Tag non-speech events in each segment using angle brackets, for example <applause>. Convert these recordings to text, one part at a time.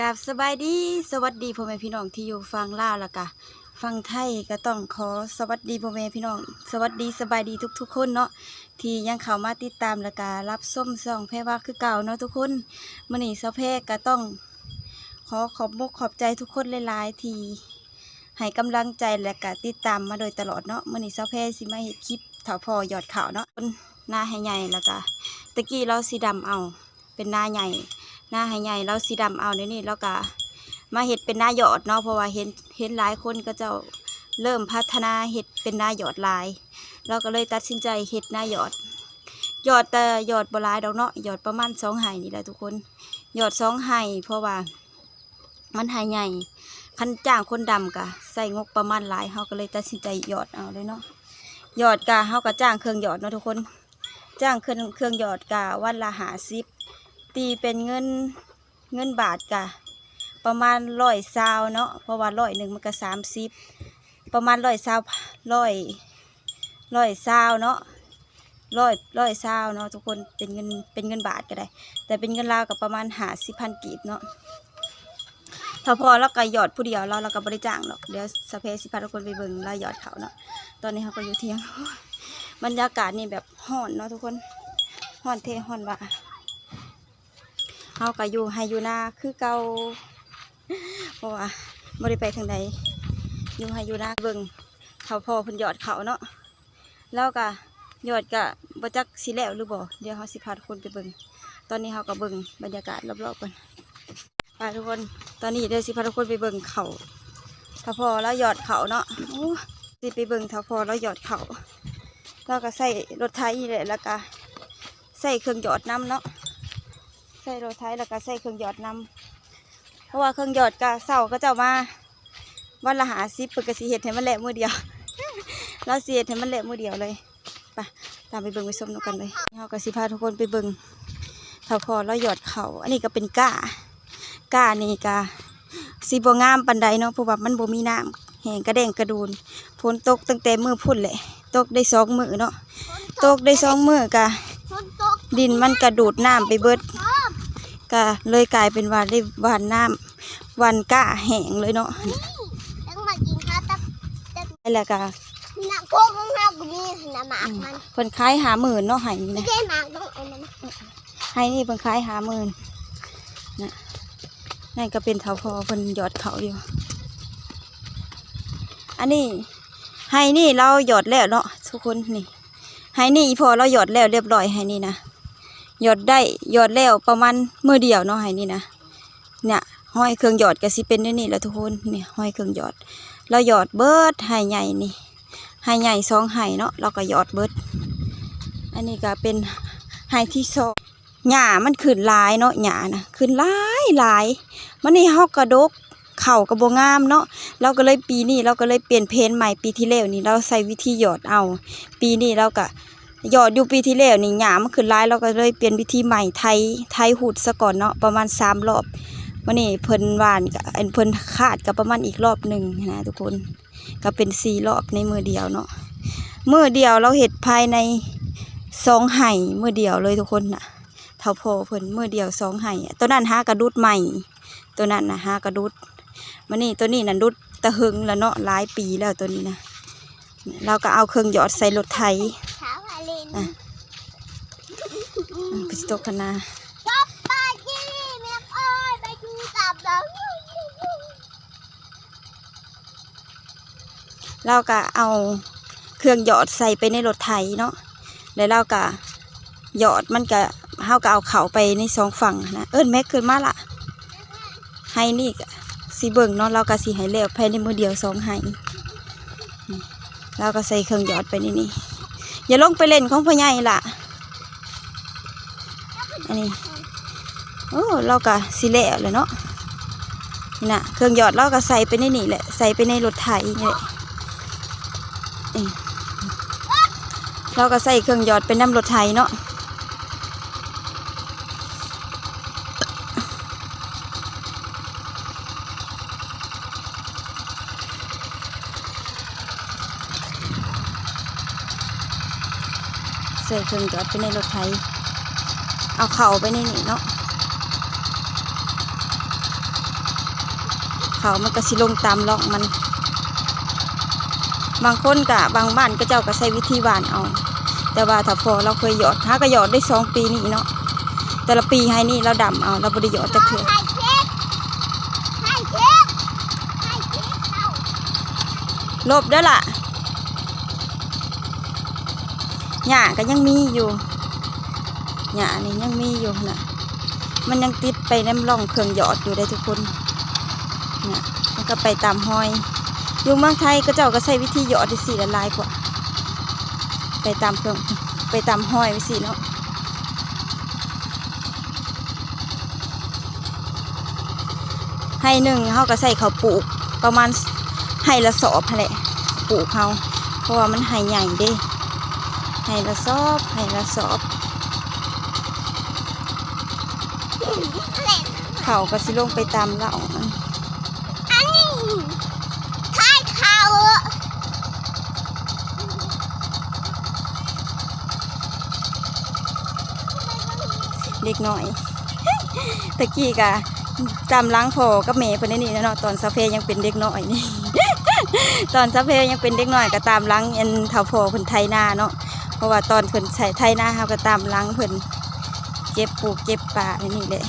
กับสบายดีสวัสดีพ่อแม่พี่น้องที่อยู่ฟังล่าล้วก็ฟังไทยก็ต้องขอสวัสดีพ่อแม่พี่น้อง สวัสดีสบายดีทุก ๆ คนเนาะที่ยังเข้ามาติดตามล้วก็รับส้มส่องแพรว่าคือเก่าเนาะทุกคนมื้อนี้เสาแพก็ต้องขอขอบอกขอบใจทุกคนหลายๆทีให้กำลังใจและก็ติดตามมาโดยตลอดเนาะมื้อนี้เสาแพสิมาเฮ็ดคลิปถาพอหยอดข่าวเนาะหน้าให้ใหญ่แล้วก็ตะกี้เราสีดำเอาเป็นหน้าใหญ่ หน้าให้ใหญ่แล้วสีดำเอาเนี่ยนี่แล้วก็มาเห็ดเป็นหน้าหยอดเนาะเพราะว่าเห็นเห็นหลายคนก็จะเริ่มพัฒนาเห็ดเป็นหน้าหยอดลาย เราก็เลยตัดสินใจเห็ดหน้าหยอดหยอดแต่หยอดบลายดอกเนาะหยอดประมาณสองไห่นี่แหละทุกคนหยอดสองไห่เพราะว่ามันไห่ใหญ่คันจ้างคนดำกะใส่งบประมาณหลายเขาก็เลยตัดสินใจหยอดเอาเลยเนาะหยอดกะเขาก็จ้างเครื่องหยอดเนาะทุกคน จ้างเครื่องเครื่องหยอดกะวันละหาสิบ ตีเป็นเงินเงินบาทกะประมาณร้อยซาวเนาะเพราะว่าร้อยหนึ่งมันก็สามสิบประมาณร้อยซาวร้อยร้อยซาวเนาะร้อยร้อยซาวเนาะทุกคนเป็นเงินเป็นเงินบาทก็ได้ แต่เป็นเงินลาวกับประมาณหาสิพันกีบเนาะถ้าพอแล้วก็หยอดผู้เดียวเราเราก็บริจาคหรอกเดี๋ยวสเปซสิพาทุกคนไปเบิ่งเราหยอดเขาเนาะตอนนี้เขาก็อยู่เที่ยงบรรยากาศนี่แบบห้อนเนาะทุกคนห้อนเทห้อนว่า เฮาก็อยู่ให้อยู่นาคือเก่าเพราะว่าบ่ได้ไปทางใดอยู่ให้อยู่นาเบิ่งเขาพอเพิ่นยอดเขาเนาะแล้วก็ยอดก็บ่จักสิแล้วหรือบ่เดี๋ยวเฮาสิพาทุกคนไปเบิ่งตอนนี้เฮาก็เบิ่งบรรยากาศรอบๆกันไปทุกคนตอนนี้เดี๋ยวสิพาทุกคนไปเบิ่งเขาถ้าพอแล้วหยอดเขาเนาะสิไปเบิ่งถ้าพอแล้วหยอดเขาแล้วก็ใส่รถไถแหละแล้วก็ใส่เครื่องหยอดน้ำเนาะ ส่รถไถแล้วก็ใส่เครื่องหยอดนำเพราะว่าเครื่องหยอดกะเศร้าก็เจ้ามาวันละหาซิปเปิดกระสีเห็ดให้มันแหละมือเดียวเราเสียดให้มันแหละมือเดียวเลยไปตามไปเบิ่งไปส้มนกันเลยเราก็สิพาทุกคนไปเบิ่งถ้าพอเราหยอดเขาอันนี้ก็เป็นก้าก้านี่กะสีบงามปันใดเนาะเพราะว่ามันบ่มีน้ำแห้งกระเด้งกระดูนฝนตกตั้งแต่มือพุ่นแหละตกได้สองมือเนาะตกได้สองมือกะฝนตกดินมันกระดูดน้ำไปเบิดครับ ก็เลยกลายเป็นว่าได้หวานน้ำหวานก้าแห้งเลยเนาะนี่ต้องมากินข้าวตักตักนี่แหละก็หนักโคกของเรากูนี่หนาหมากมันเพิ่นขายหาหมื่นเนาะไห้นี่ไม่นะใช่หมากต้องเอามันไห้นี่เพิ่นขายหาหมื่นนะนั่นก็เป็นเถาพอเพิ่นหยอดเขาอยู่ อันนี้ไห้นี่เราหยอดแล้วเนาะทุกคนนี่ไห้นี่พอเราหยอดแล้วเรียบร้อยไห้นี่นะ หยอดได้หยอดแล้วประมาณมือเดียวเนาะไห้นี่นะเนี่ยห้อยเครื่องหยอดก็สิเป็นนี่นี่แหล้วทุกคนเนี่ยห้อยเครื่องหยอด เราหยอดเบิดไห้ใหญ่นี่ไห้ใหญ่สองไห้เนาะเราก็หยอดเบิด อันนี้ก็เป็นไหที่สองหญ้ามันขึ้นลายเนาะหญ้านะขึ้นลายลาย มันนี่เฮากระดกเข่ากระโบงามเนาะเราก็เลยปีนี้เราก็เลยเปลี่ยนเพนใหม่ปีที่แล้วนี่เราใส่วิธีหยอดเอา ปีนี้เราก็ ยอดอยู่ปีที่แล้วนี่หญ้ามันขึ้นหลายเราก็เลยเปลี่ยนวิธีใหม่ไทยไทยหูดซะก่อนเนาะประมาณสามรอบวันนี้เพิ่นหวานกับเพิ่นขาดกับประมาณอีกรอบหนึ่งนะทุกคนก็เป็นสี่รอบในมือเดียวเนาะมือเดียวเราเห็ดภายในสองไห่มือเดียวเลยทุกคนนะเท่าพอเพิ่นมือเดียวสองไห่ตัวนั้นหากระดุดใหม่ ตัวนั้นนะหากระดุดมันนี่ตัวนี้น่ะดุดตะหึงแล้วเนาะหลายปีแล้วตัวนี้นะเราก็เอาเครื่องหยอดใส่รถไถ เช้าพาเลนะอืมพิสโตคณาจับปลาจี้เมียอ้อยไปดูตับแล้วเราก็เอาเครื่องหยอดใส่ไปในรถไถเนาะแล้วเราก็หยอดมันก็เฮาก็เอาเข่าไปในสองฝั่งนะเอิ้นแม็กขึ้นมาละให้นี่สีเบิ่งเนาะเราก็สีให้แล้วภายในมือเดียวสองให้เราก็ใส่เครื่องหยอดไปในนี่ อย่าลงไปเล่นของพ่อใหญ่ล่ะ อันนี้โอ้เรากะสีแล้วเลยเนาะนี่นะเครื่องหยอดเราก็ใส่ไปในนี่แหละใส่ไปในรถไถนี่แหละเราก็ใส่เครื่องหยอดเป็นน้ำรถไถเนาะ ใส่เครื่องหยอดไปในรถไถเอาเข่าไปในนี่เนาะเขามันก็สิลงตามร่องมัน บางคนกะบางบ้านก็เจ้าก็ใช้วิธีหวานเอา แต่ว่าถ้าพอเราเคยหยอดหาก็หยอดได้สองปีนี่เนาะแต่ละปีให้นี่เราดำเอาเราบริหยอดจะเถื่อถ่ายคลิปถ่ายคลิปถ่ายคลิปเอาลบเด้อล่ะ หญ้าก็ยังมีอยู่หญ้านี่ยังมีอยู่นะมันยังติดไปน้ำร่องเครื่องหยอดอยู่ได้ทุกคนเนี่ยมันก็ไปตามห้อยอยู่เมืองไทยก็เจ้าก็ใช้วิธีหยอดสีละลายกว่า ไปตามเครื่องไปตามห้อยไปสิเนาะให้หนึ่งเขาก็ใส่เขาปลูกประมาณให้ละสอบแหละปลูกเขาเพราะว่ามันให้ใหญ่เด้ ให้ละสอบให้ละสอบเล่นเขาก็สิลงไปตามเหล่ามันอันนี้ถ่ายข่าวอะเด็กน้อย ตะกี้กะจำล้างพอกับแม่เพิ่นนี่นะเนาะตอนซาเพยังเป็นเด็กน้อยนี่ ตอนซาเพยังเป็นเด็กน้อยก็ตามล้างเอ็นเท่าพอเพิ่นไทยนาเนาะ เพราะว่าตอนเพิ่นใส่ไทยนาเฮาก็ตามล้างเพิ่นเก็บปลูกเก็บป่าอันนี่แหละ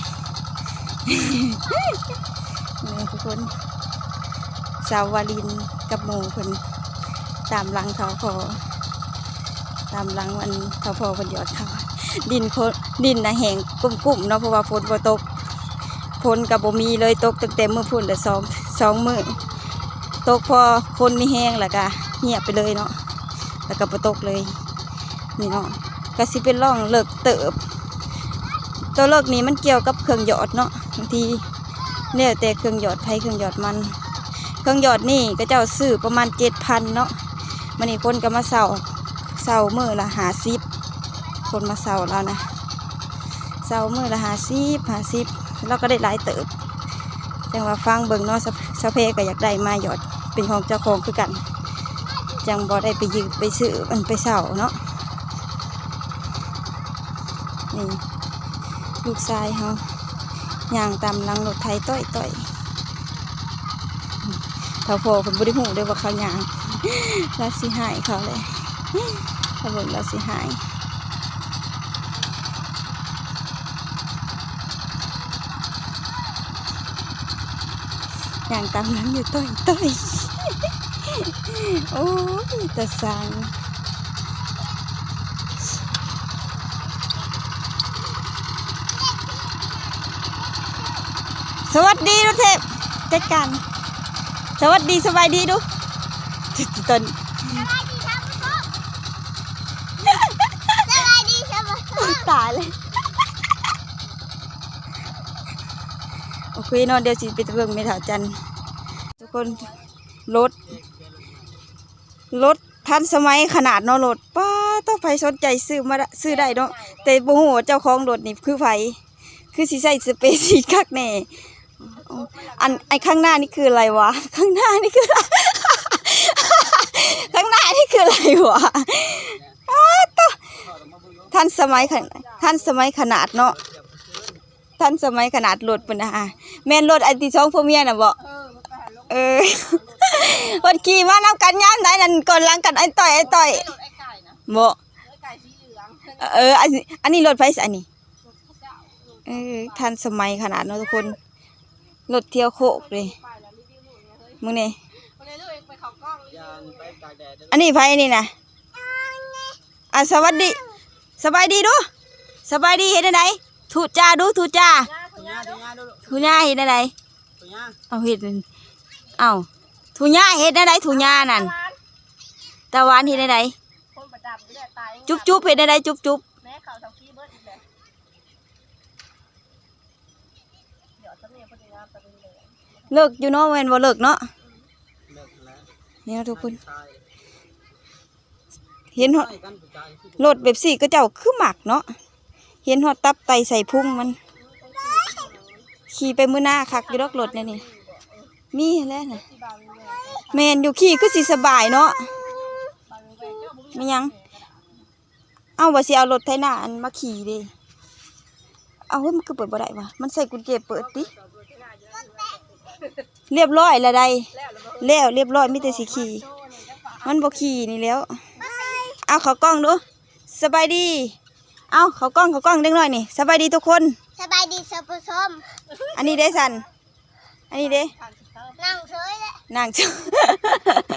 นี่ทุกคนสาววาลินกับหมูเพิ่นตามล้างเท่าพอตามล้างวันเท่าพอเพิ่นยอดเขาดินโพดินนะแห้งกุ้มๆเนาะเพราะว่าฝนบ่ตกฝนกับบ่มีเลยตกตั้งแต่มื้อพุ่นแต่สองสองมื้อตกพอคนมีแห้งแล้วก็เงียบไปเลยเนาะแล้วก็บ่ตกเลย นี่เนาะก็สิเป็นร่องเลิกเติบ ตัวเลิกนี้มันเกี่ยวกับเครื่องหยอดเนาะบางทีเนี่ยแต่เครื่องหยอดไผเครื่องหยอดมัน เครื่องหยอดนี่ก็เจ้าซื้อประมาณเจ็ดพันเนาะมันนี่คนก็มาเสาเสามือละหาสิบคนมาเสาแล้วนะเสามือละหาสิบหาสิบเราก็ได้หลายเติบจังว่าฟังเบิ่งเนาะสะเพก็อยากได้มาหยอดเป็นของเจ้าของคือกัน จังบ่ได้ไปยืมไปซื้อมันไปเสาเนาะ นี่ลูกชายเขาย่างตามลังรถไถต้อยต้อยเท่าพอคนบริหูเด้ว่าเขาย่างล้วสิหายเขาเลยถ้าบิ่งแล้วสิหายอย่างตามนั้นอยู่ต้อยต้อยโอ้ยแต่สัง สวัสดีรถเทพจัดการสวัสดีสบายดีดูตอนสวัสดีครับพ่อสวัสดีครับพ่อตายเลยโอเคเนอนเดี๋ยวสิไปเบิ่งไม่ถาจันทุกคนรถรถทันสมัยขนาดเนาะรถป้าต้องไผสนใจซื้อมาได้ซื้อได้เนาะแต่บ่ฮู้ว่าเจ้าของรถนี่คือไผคือสิใส่สเปซสีคักแน่ อันไอข้างหน้านี่คืออะไรวะ ข้างหน้านี่คือ ข้างหน้านี่คืออะไรวะอ้านสมัยขนานสมัยขนาดเนาะทันสมัยขนาดรถปุ่นนะฮะแม่นรถไอที่องพ่อเมียน่ะบ่เออวันขี่มานำกันย่ามไหนนั่นก่อนหลังกันไอต่อยไอต่อยบ่เอออันนี้อันนี้รถไฟอันนี้เออทันสมัยขนาดเนาะทุกคน รถเที่ยวโคกเลยมึงนี่อันนี้ไฟนี่นะอะสวัสดี สบายดีดูสบายดีเห็นไหนถูจ้าดูถูจ้าถุงยาถุงยาดูลูกถูญ่าเห็นไหนถุงยาเอาเห็ดนั่นเอาถูญ่าเห็ดไหนถูญ่านั่นตะวันเห็ดไหนคนประดับนี่แหละตายจุ๊บจุ๊บเห็ดไหนจุ๊บจุ๊บ แม่เขาทำขี้เบิร์ดอีกเลยเดี๋ยวจะมีคนงานตะลึงเลย เลิกอยู่เนาะเว้นว่าเลิกเนาะเนี่ยทุกคน เห็นฮอดใช่กันผู้ชายคือรถแบบสี่ก็เจ้าคือหมักเนาะเห็นฮอดตับไตใส่พุ่งมัน ขี่ไปมือหน้าคักอยู่ดอกรถเนี่ยนี่มีแล้วนะแมนอยู่ขี่คือสิสบายเนาะไม่ยัง เอาว่าสิเอารถไถนาอันมาขี่ดิเอาเฮ้ยมันก็เปิดบ่ได้วะมันใส่กุญแจเปิดติ เรียบร้อยและใดแล้วแล้วบ่แล้วเรียบร้อยมีแต่สิขี่โซ่นี่จังหวะมันบ่ขี่นี่แล้ว เอาเขากล้องดูสบายดี เอาเขากล้องเขากล้องเด็กน้อยนี่สบายดีทุกคน สบายดีสผู้ชมอันนี้เด้สันอันนี้เด้ทางสิเติมนั่งเฉยเลยนางจ้ะ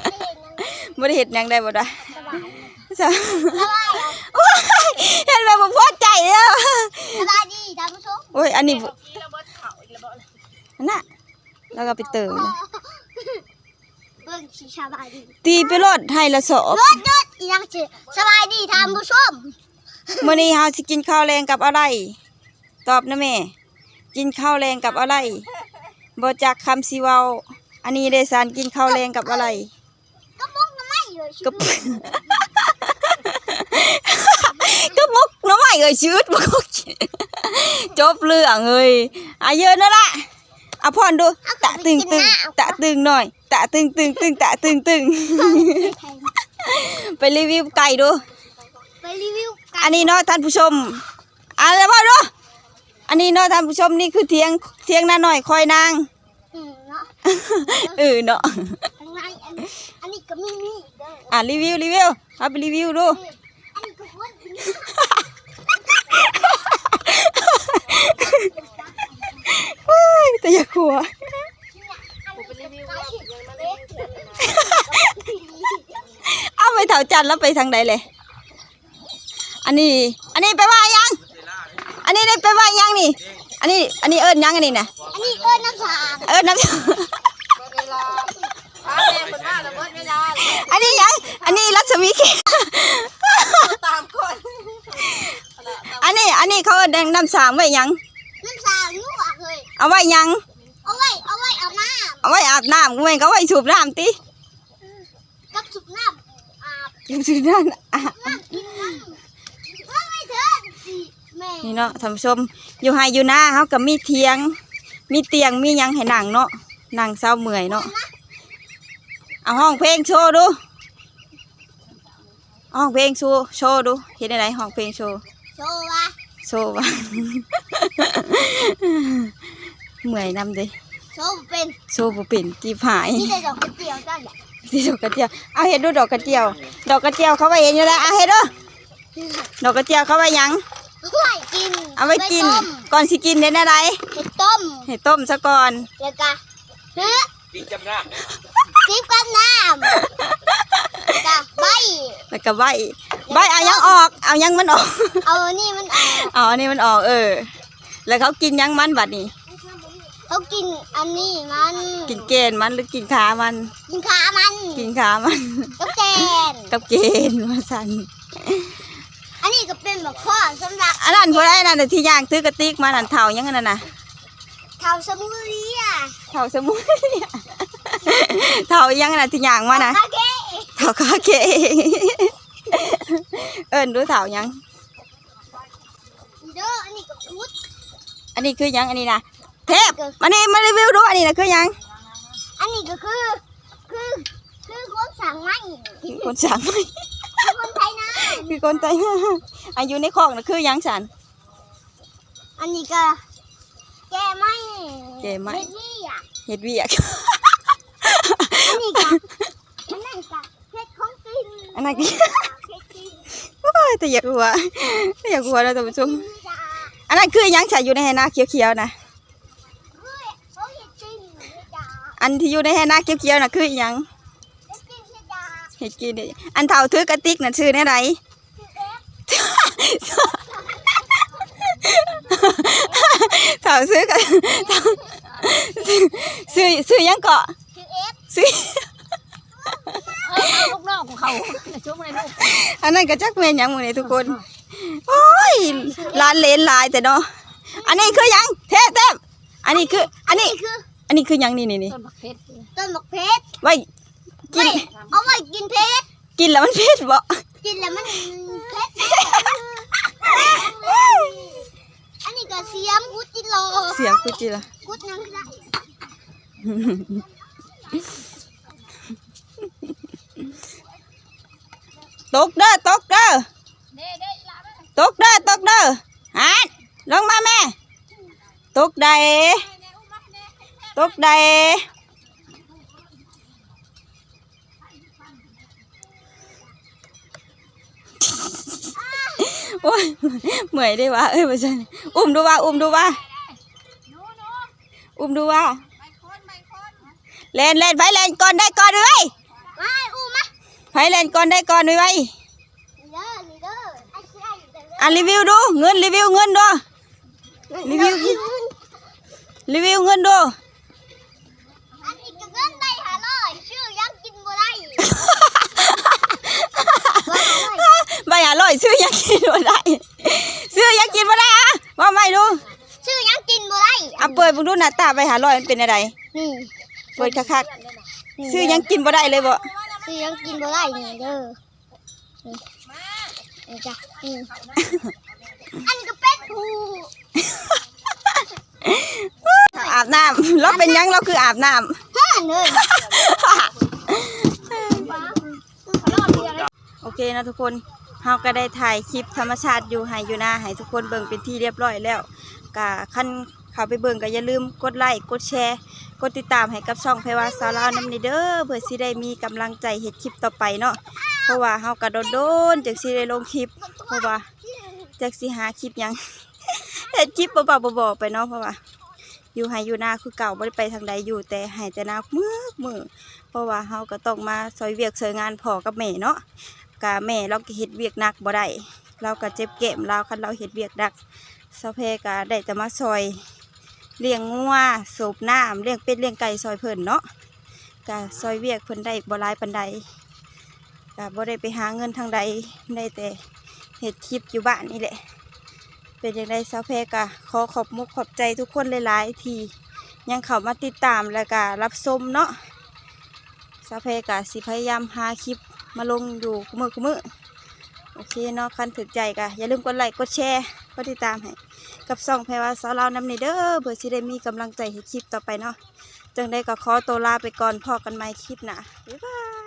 ไม่เห็นยังบ่ได้เห็ดหยังได้บ่ได้สบายสะสบายอะโอ้ยเห็นแบบบ่พอใจแล้วสบายดีท่านผู้ชมโอ้ยอันนี้เมื่อกี้เราเบิดเขาอีกแล้วบ่เลยอันน่ะ แล้วก็ไปเติมเลยเบิ่งสิสบายดีตีไปรถให้ละสอบรถรถอีหยังสิสบายดีท่านผู้ชมมื้อนี้เฮาสิกินข้าวแรงกับอะไร ตอบนะแม่ กินข้าวแรงกับอะไรบ่จักคำสิเว้าอันนี้เด้สันกินข้าวแรงกับอะไรก็มุกน้ำไม่เลยก็ก็มุกน้ำใหม่เอ่ยชืดมุกจบเรื่องเอ้ยอะเยอะนั่นละ อะพอนดู ตะตึงตึงตะตึงหน่อย ตะตึงตึงตึงตะตึงตึงไปรีวิวไก่ดู ไปรีวิวกัอันนี้เนาะท่านผู้ชมอะไรบ้างดูอันนี้เนาะท่านผู้ชมนี่คือเทียงเทียงนาหน่อยคอยนางอืมเนาะเออเนาะข้างในอันอันนี้ก็มีมีอีกเด้ออะรีวิวรีวิวเอาไปรีวิวดูอันนี้ก็คนอีกเฮ้ย แต่อย่าขัวกูไปรีวิวแล้วยังมาเล่นเถื่อนเลยนะเอาไปเถาจันทร์แล้วไปทางใดเลย อันนี้ อันนี้ไปว่ายัง อันนี้ได้ไปว่ายังนี่ อันนี้ อันนี้เอิญยังอันนี้นะอันนี้เอิ้นน้ำสางเอิญน้ำเบิดเวลาพาแม่คนมาแล้วเบิดเวลาเลยอันนี้ยัง อันนี้รัศมีเขตตามคน อันนี้ อันนี้เขาเอิ้นแดงน้ำสามไว้ยังน้ำสางลวก เลยเอาไว้ยัง เอาไว้เอาไว้เอาน้เอาไว้อาบน้ำเว้ยเขาไว้สูบน้ำติำกับสุกน้ำอาบสูบน้ำอะน้ำกินน้ำว่าไม่เถิดสิแม่นี่เนาะท่านผู้ชมอยู่ไฮอยู่หน้าเขากับมีเทียง มีเตียงมีหยังให้นั่งเนาะนั่งเศร้าเมื่อยเนาะเอาห้องเพลงโชว์ดูเอาห้องเพลงโชว์โชว์ดูเห็นอะไรห้องเพลงโชว์โชว์วะโชว์วะ เมื่อยนำเด้โชว์เป็นโชว์บ่เป็นจีบหายนี่จะดอกกระเจียวจ้าเนี่ยที่ดอกกระเจียวเอาเห็ดดูดอกกระเจียว ดอกกระเจียวเขาไว้เห็นอยู่แล้วเอาเห็ดดูดอกกระเจียวเขาไว้หยังเอาไว้กินเอาไว้กิน ต้มก่อนสิกินเห็นอะไรไปต้มให้ต้มซะก่อนแล้วก็เฮ้ยกินจำหน้าซิบกับน้ำกับใบแล้วก็ใบใบเอายังออก เอายังมันออก เอานี่มันออก เอาอันนี้มันออกเออ แล้วเขากินยังมันบัดนี้ เขากินอันนี้มันกินเกณฑ์มันหรือกินขามัน กินขามันกินขามันกับแกนกับเกณฑ์มาสั่นอันนี้ก็เป็นแบบข้อสำหรับอันนั้นพอได้นั่นน่ะที่ย่างซื้อกระติกมานั่นเท่ายังไงนั่นน่ะเทาสมุนไพรอะเท่าสมุนเท่ายังน่ะที่ย่างมาน่ะคาเกะเท่าคาเกเอิ้นดูเท่ายังเด้ออันนี้ก็พุดอันนี้คือยังอันนี้นะ เทพอันนี้มารีวิวดูอันนี้นะคือยังอันนี้ก็คือ คือคือคนสั่งไม้คือคนสั่งไหมคือคนไทยนะคือคนไทยอายุในคอกน่ะคือยังสันอันนี้ก็แกไม้แกไม้เฮ็ดนี่อะเฮ็ดเวียกอันนี้ก็อันนั้นก็เฮ็ดของกินอันนั้นก็เฮ็ดกินโอ้ยแต่อยากหัวแต่อยากหัวแล้วท่านผู้ชมจ้าอันนั้นคือยังใส่อยู่ในแหนาเขียวๆนะ เฮ้ยเขาเฮ็ดกินจ้า อันที่อยู่ในแหนาเขียวๆน่ะคืออิหยังเฮ็ดกินจ้าเฮ็ดกินได้อันเท่าถือกระติกน่ะชื่อแนวใดคือเอฟเท่าซื้อกันเท่าซื้อซื้อหยังเกาะคือเอฟซื้อเออเอาลูกน้องของเขาช่วงในลูกอันนั้นก็จักแม่นหยังหมื้นี้ทุกคน โอ้ยหลานเหลนหลายแต่เนาะ อันนี้คือหยัง เทพเทพอันนี้คือ อันนี้นี่คือ อันนี้คือหยังนี่นี่นี่ต้นบักเพชรต้นมะเพชรไว้กินไว้เอาไว้กินเพชรกินแล้วมันเผ็ดบ่กินแล้วมันเพชรอันนี้ก็เสียมกุจิโลเสียงกูจิละกุดน้ำใสตกเด้อตกเด้อเด้เด้อีหลาแม่ตกเด้อตกเด้อหันลงมาแม่ ตกใดตกใดโอ้ยเมื่อยได้ tốt đây. <laughs> Ôi mười đi bà ơi bà giời um đu ba um đu ba. Um đu ba. Lên lên phải lên, con đây, con ơi. Phải lên, con đây, con ơi bay à review đu ngân review ngân đu. Review review ngân đu. ใบหาร้อยซื้อยังกินบ่ได้ซื้อยังกินบ่ได้อะว่าไม่ดูชื่อยังกินบ่ได้อะเปิดมึงดูหน้าตาใบหาร้อยมันเป็นอะไรนี่เปิดคักๆซื้อยังกินบ่ได้เลยบ่ชื่อยังกินบ่ได้นี่เด้อนี่นี่จ้ะนี่อันนี้ก็เป็ดผูอาบน้ำเราเป็นหยังเราคืออาบน้ำแห้งเลยโอเคนะทุกคน เฮาก็ได้ถ่ายคลิปธรรมชาติอยู่ให้อยู่หน้าให้ทุกคนเบิ่งเป็นที่เรียบร้อยแล้วก็คันเข้าไปเบิ่งก็อย่าลืมกดไลค์กดแชร์ กดติดตามให้กับช่องเพวาสาวลาวน้ำในเด้อเพื่อสิได้มีกำลังใจเฮ็ดคลิปต่อไปเนาะเพราะว่าเฮาก็โดนๆจังสิได้ลงคลิป เพราะว่าจักสิหาคลิปหยัง เฮ็ดคลิปบ่ๆบ่ๆไปเนาะเพราะว่า อยู่ให้อยู่หน้าคือเก่าบ่ได้ไปทางใดอยู่แต่ให้แต่หน้ามือมือเพราะว่าเฮาก็ต้องมาซอยเวียกซอยงานพ่อกับแม่เนาะ กะแม่เราก็เฮ็ดเวียกหนักบ่ได้เราก็เจ็บแก้มเราคันเราเฮ็ดเวียกหนักสะเพก็ได้แต่มาซอยเลี้ยงงัวสูบน้ำเลี้ยงเป็ดเลี้ยงไก่ซอยเพิ่นเนาะกะซอยเวียกเพิ่นได้บ่หลายปานใดกะบ่ได้ไปหาเงินทางใดได้แต่เฮ็ดคลิปอยู่บ้านนี่แหละ เป็นจังได๋สาวเพกะขอขอบมุกขอบใจทุกคนหลายๆที่ยังเข้ามาติดตามแล้วก็รับชมเนาะสาวเพกะสิพยายามหาคลิป มาลงอยู่คุมือคุมือโอเคเนาะคันถึกใจกะอย่าลืมกดไลค์กดแชร์กดติดตามให้กับซ่องแพรว่าสาวเราวนำในเด้อเพื่อสิได้มีกำลังใจให้คลิปต่อไปเนาะจังได้ก็ขอตัวลาไปก่อนพอกันใหม่คลิปหนะบ๊ายบาย